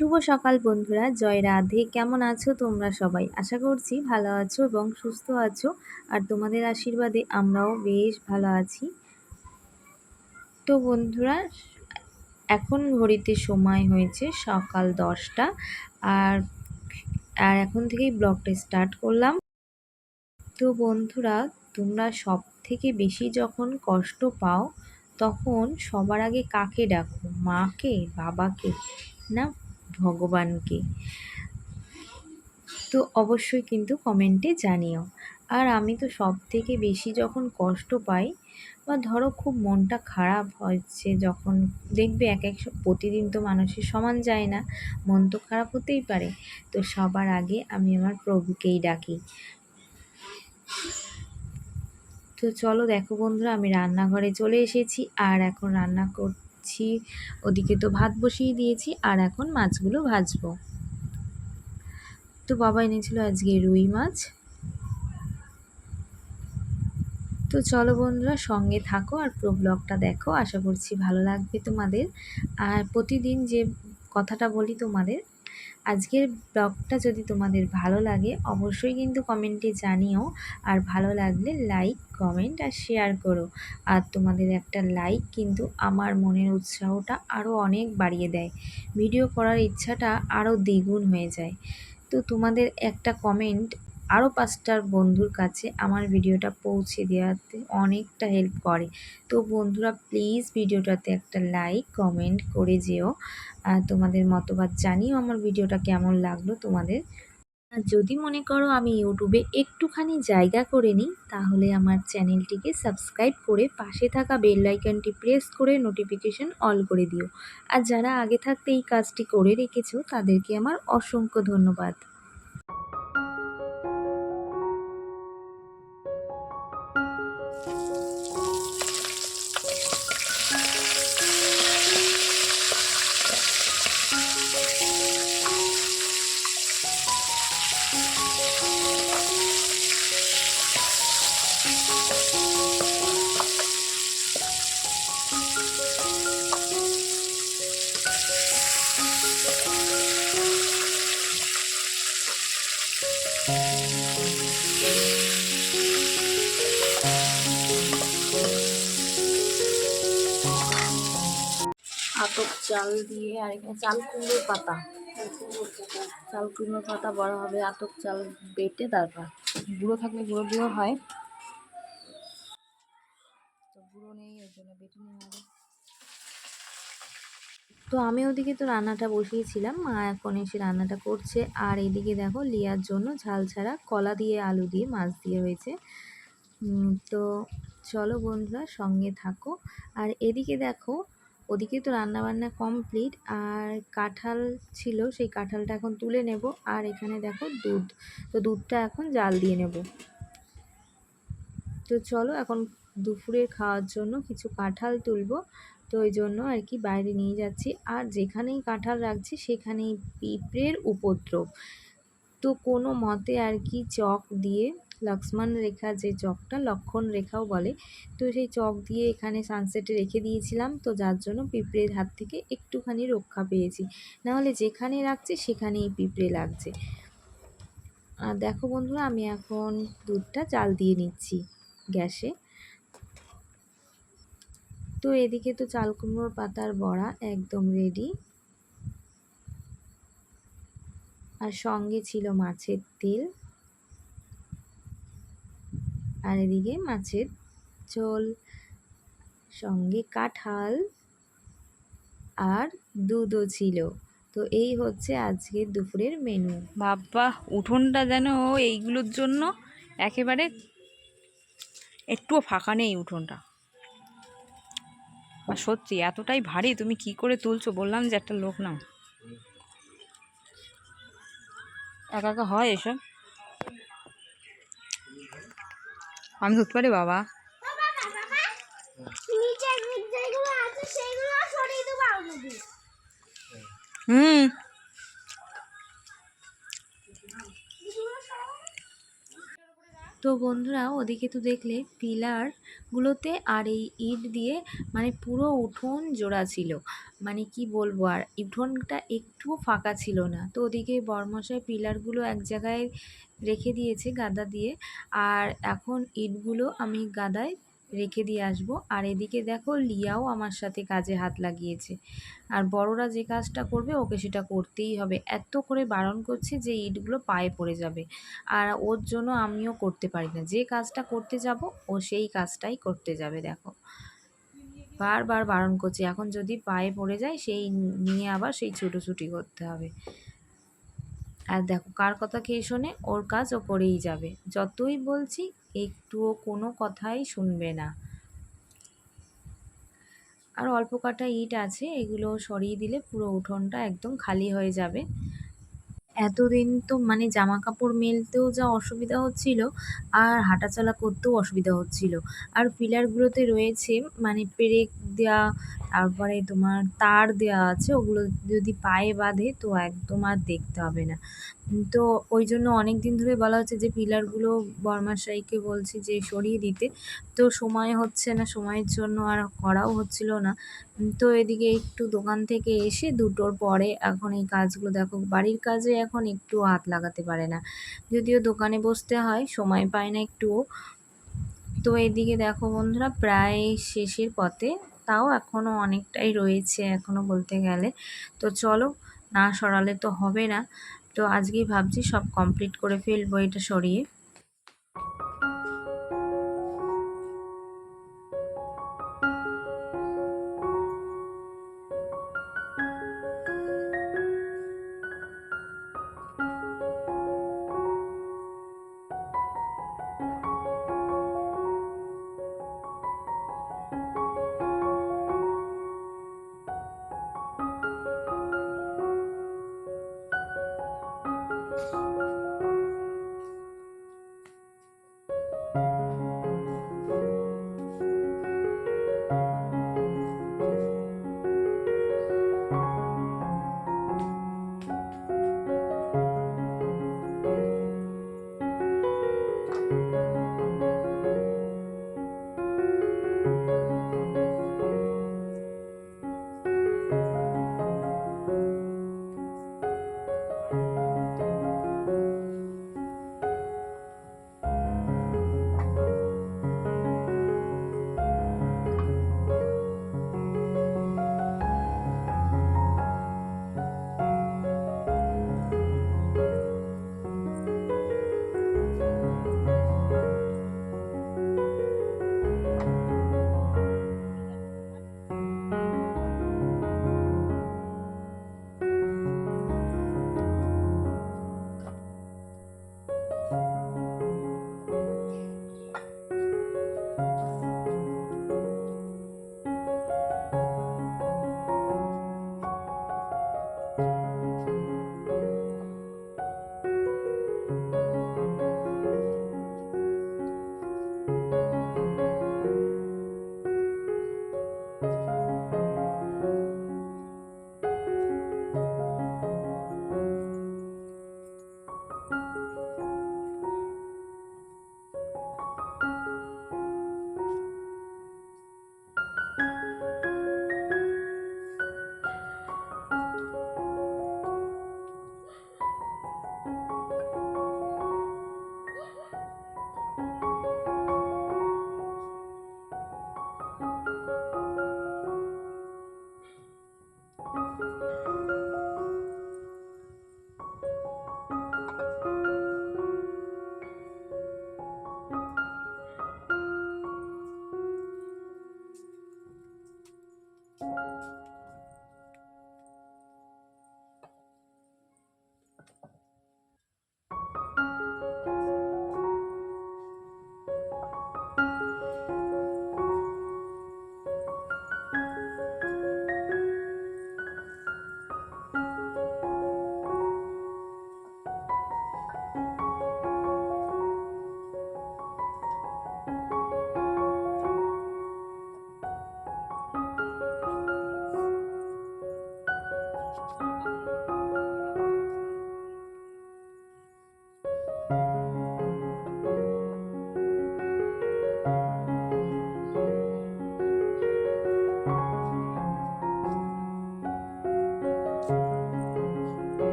শুভ সকাল বন্ধুরা, জয় রাধে। কেমন আছো তোমরা সবাই? আশা করছি ভালো আছো এবং সুস্থ আছো। আর তোমাদের আশীর্বাদে আমরাও বেশ ভালো আছি। তো বন্ধুরা, এখন ঘড়িতে সময় হয়েছে সকাল দশটা। আর আর এখন থেকেই ব্লগটা স্টার্ট করলাম। তো বন্ধুরা, তোমরা সব থেকে বেশি যখন কষ্ট পাও, তখন সবার আগে কাকে ডাকো? মাকে? বাবাকে? না? ভগবানকে। তো অবশ্যই কিন্তু কমেন্টে জানিও। আর আমি তো সব থেকে বেশি যখন কষ্ট পাই, বা ধরো খুব মনটা খারাপ হচ্ছে যখন দেখবে এক এক প্রতিদিন তো মানুষের সমান যায় না, মন তো খারাপ হতেই পারে। তো সবার আগে আমি আমার প্রভুকেই ডাকি। তো চলো দেখো বন্ধুরা, আমি রান্নাঘরে চলে এসেছি। আর এখন রান্না করছি ওদিকে তো ভাত বসিয়ে দিয়েছি, আর এখন মাছগুলো ভাজবো। তো বাবা এনেছিল আজকে রুই মাছ। তো চলো বন্ধুরা, সঙ্গে থাকো আর পুরো ব্লগটা দেখো। আশা করছি ভালো লাগবে তোমাদের। আর প্রতিদিন যে কথাটা বলি তোমাদের আজকের ব্লগটা যদি তোমাদের ভালো লাগে, অবশ্যই কিন্তু কমেন্টে জানিও। আর ভালো লাগলে লাইক, কমেন্ট আর শেয়ার করো। আর তোমাদের একটা লাইক কিন্তু আমার মনের উৎসাহটা আরও অনেক বাড়িয়ে দেয়। ভিডিও করার ইচ্ছাটা আরও দ্বিগুণ হয়ে যায়। তো তোমাদের একটা কমেন্ট আরও পাঁচটার বন্ধুর কাছে আমার ভিডিওটা পৌঁছে দেওয়াতে অনেকটা হেল্প করে। তো বন্ধুরা প্লিজ ভিডিওটাতে একটা লাইক কমেন্ট করে যেও। তোমাদের মতবাদ জানিও আমার ভিডিওটা কেমন লাগল তোমাদের। যদি মনে করো আমি ইউটিউবে একটুখানি জায়গা করে নিই, তাহলে আমার চ্যানেলটিকে সাবস্ক্রাইব করে পাশে থাকা বেল আইকনটি প্রেস করে নোটিফিকেশন অল করে দিও। আর যারা আগে থাকতে এই কাজটি করে রেখেছো, তাদেরকে আমার অসংখ্য ধন্যবাদ। আতপ চাল দিয়ে আর এখানে চাল কুমড়োর পাতা। চাল কুমড়োর পাতা বড় হবে আতপ চাল বেটে তারপর গুঁড়ো থাকলে গুঁড়ো গুঁড়ো হয়। তো গুঁড়ো নেই জন্য বেটে তো আমি ওদিকে তো রান্নাটা বসিয়েছিলাম, মা এখন এসে রান্নাটা করছে। আর এদিকে দেখো লিয়ার জন্য ঝাল ছাড়া কলা দিয়ে, আলু দিয়ে, মাছ দিয়ে হয়েছে তো চলো বন্ধুরা সঙ্গে থাকো। আর এদিকে দেখো ওদিকে তো রান্নাবান্না কমপ্লিট, আর কাঁঠাল ছিল, সেই কাঁঠালটা এখন তুলে নেব। আর এখানে দেখো দুধ, তো দুধটা এখন জাল দিয়ে নেব। তো চলো এখন দুপুরের খাওয়ার জন্য কিছু কাঁঠাল তুলবো। তো ওই জন্য আর কি বাইরে নিয়ে যাচ্ছি। আর যেখানেই কাঁঠাল রাখছি, সেখানেই পিঁপড়ের উপদ্রব। তো কোনো মতে আর কি চক দিয়ে লক্ষ্মণ রেখা যে চকটা লক্ষণ রেখাও বলে। তো সেই চক দিয়ে এখানে সানসেটে রেখে দিয়েছিলাম। তো যার জন্য পিঁপড়ের হাত থেকে একটুখানি রক্ষা পেয়েছি। নাহলে যেখানে রাখছে, সেখানেই পিঁপড়ে লাগছে। আর দেখো বন্ধুরা, আমি এখন দুধটা জাল দিয়ে নিচ্ছি গ্যাসে। তো এদিকে তো চাল কুমড়োর পাতার বড়া একদম রেডি আর সঙ্গে ছিল মাছের তেল। আর এদিকে মাছের ঝোল, সঙ্গে কাঁঠাল আর দুধও ছিল। তো এই হচ্ছে আজকের দুপুরের মেনু বাবা, উঠোনটা যেন এইগুলোর জন্য একেবারে একটুও ফাঁকা নেই উঠোনটা। আর সত্যি, এতটাই ভারী, তুমি কি করে তুলছো? বললাম যে একটা লোক নাও। একা একা হয় এসব? আমি ধরতে পারি বাবা? হুম। তো বন্ধুরা ওদিকে তো দেখলে পিলারগুলোতে আর এই ইট দিয়ে মানে পুরো উঠোন জোড়া ছিল। মানে কি বলব আর, উঠোনটা একটুও ফাঁকা ছিল না। তো ওদিকে বর্মশায় পিলারগুলো এক জায়গায় রেখে দিয়েছে গাদা দিয়ে। আর এখন ইটগুলো আমি গাদায় রেখে দিয়ে আসব। আর এদিকে দেখো লিয়াও আমার সাথে কাজে হাত লাগিয়েছে। আর বড়রা যে কাজটা করবে ওকে সেটা করতেই হবে। এত করে বারণ করছে যে ইটগুলো পায়ে পড়ে যাবে। আর ওর জন্য আমিও করতে পারি না। যে কাজটা করতে যাব, ও সেই কাজটাই করতে যাবে, দেখো। বারবার বারণ করছে। এখন যদি পায়ে পড়ে যায়, সেই নিয়ে আবার সেই ছুটোছুটি করতে হবে। আর দেখো, কার কথা খেয়ে শোনে? ওর কাজ ও করেই যাবে। যতই বলছি, একটুও কোনো কথাই শুনবে না। আর অল্প কাটা ইট আছে, এগুলো সরিয়ে দিলে পুরো উঠোনটা একদম খালি হয়ে যাবে। এতদিন তো মানে জামা কাপড় মেলতেও যা অসুবিধা হচ্ছিল, আর হাঁটাচলা করতেও অসুবিধা হচ্ছিল। আর পিলারগুলোতে রয়েছে মানে পেরেক দেওয়া তারপরে তোমার তার দেওয়া আছে, ওগুলো যদি পায়ে বাঁধে তো একদম আর দেখতে হবে না। তো ওই জন্য অনেক দিন ধরে বলা হচ্ছে যে পিলারগুলো বরমাশাইকে বলছি যে সরিয়ে দিতে। তো সময় হচ্ছে না, সময়ের জন্য আর করাও হচ্ছিল না। তো এদিকে একটু দোকান থেকে এসে দুটোর পরে এখন এই কাজগুলো, দেখো বাড়ির কাজে এখন একটু হাত লাগাতে পারে না। যদিও দোকানে বসতে হয়, সময় পায় না একটুও। তো এদিকে দেখো বন্ধুরা, প্রায় শেষের পথে, তাও এখনও অনেকটাই রয়েছে এখনও বলতে গেলে। তো চলো, না সরালে তো হবে না। তো আজকেই ভাবছি সব কমপ্লিট করে ফেলব এটা সরিয়ে।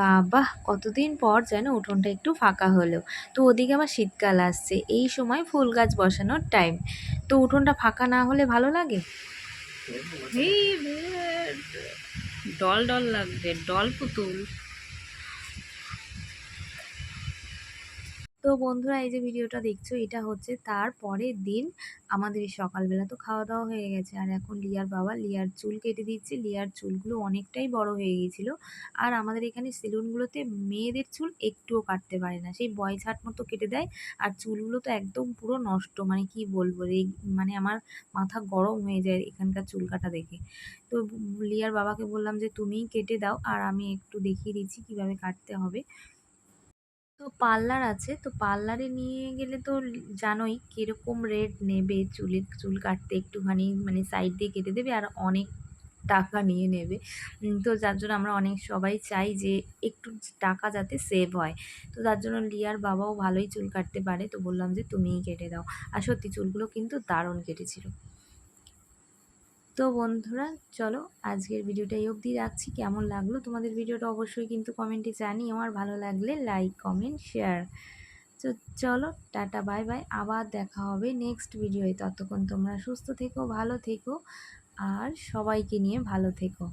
বাবা কতদিন পর যেন উঠোনটা একটু ফাঁকা হলো। তো ওদিকে আমার শীতকাল আসছে, এই সময় ফুল গাছ বসানোর টাইম তো উঠোনটা ফাঁকা না হলে ভালো লাগে? ডল ডল লাগবে, ডল পুতুল। তো বন্ধুরা, এই যে ভিডিওটা দেখছ, এটা হচ্ছে তার পরের দিন। আমাদের সকালবেলা তো খাওয়া দাওয়া হয়ে গেছে। আর এখন লিয়ার বাবা, লিয়ার চুল কেটে দিচ্ছে। লিয়ার চুলগুলো অনেকটাই বড় হয়ে গিয়েছিল। আর আমাদের এখানে সেলুনগুলোতে মেয়েদের চুল একটুও কাটতে পারে না। সেই বয় ছাট মতো কেটে দেয় আর চুলগুলো তো একদম পুরো নষ্ট। মানে কি বলব রে মানে আমার মাথা গরম হয়ে যায় এখানকার চুল কাটা দেখে। তো লিয়ার বাবাকে বললাম যে, তুমিই কেটে দাও আর আমি একটু দেখিয়ে দিচ্ছি কীভাবে কাটতে হবে। তো পার্লার আছে। তো পার্লারে নিয়ে গেলে তো জানোই কীরকম রেট নেবে চুলের চুল কাটতে একটুখানি মানে সাইড দিয়ে কেটে দেবে আর অনেক টাকা নিয়ে নেবে। তো যার জন্য আমরা অনেক সবাই চাই যে একটু টাকা যাতে সেভ হয়। তো তার জন্য লিয়ার বাবাও ভালোই চুল কাটতে পারে। তো বললাম যে তুমিই কেটে দাও। আর সত্যি চুলগুলো কিন্তু দারুণ কেটেছিল। তো বন্ধুরা, চলো আজকের ভিডিওটা এই অবধি রাখছি। কেমন লাগল তোমাদের ভিডিওটা অবশ্যই কিন্তু কমেন্টে জানি আমার ভালো লাগলে লাইক, কমেন্ট, শেয়ার। তো চলো, টাটা, বাই বাই। আবার দেখা হবে নেক্সট ভিডিওয়ে। ততক্ষণ তোমরা সুস্থ থেকো, ভালো থেকো, আর সবাইকে নিয়ে ভালো থেকো।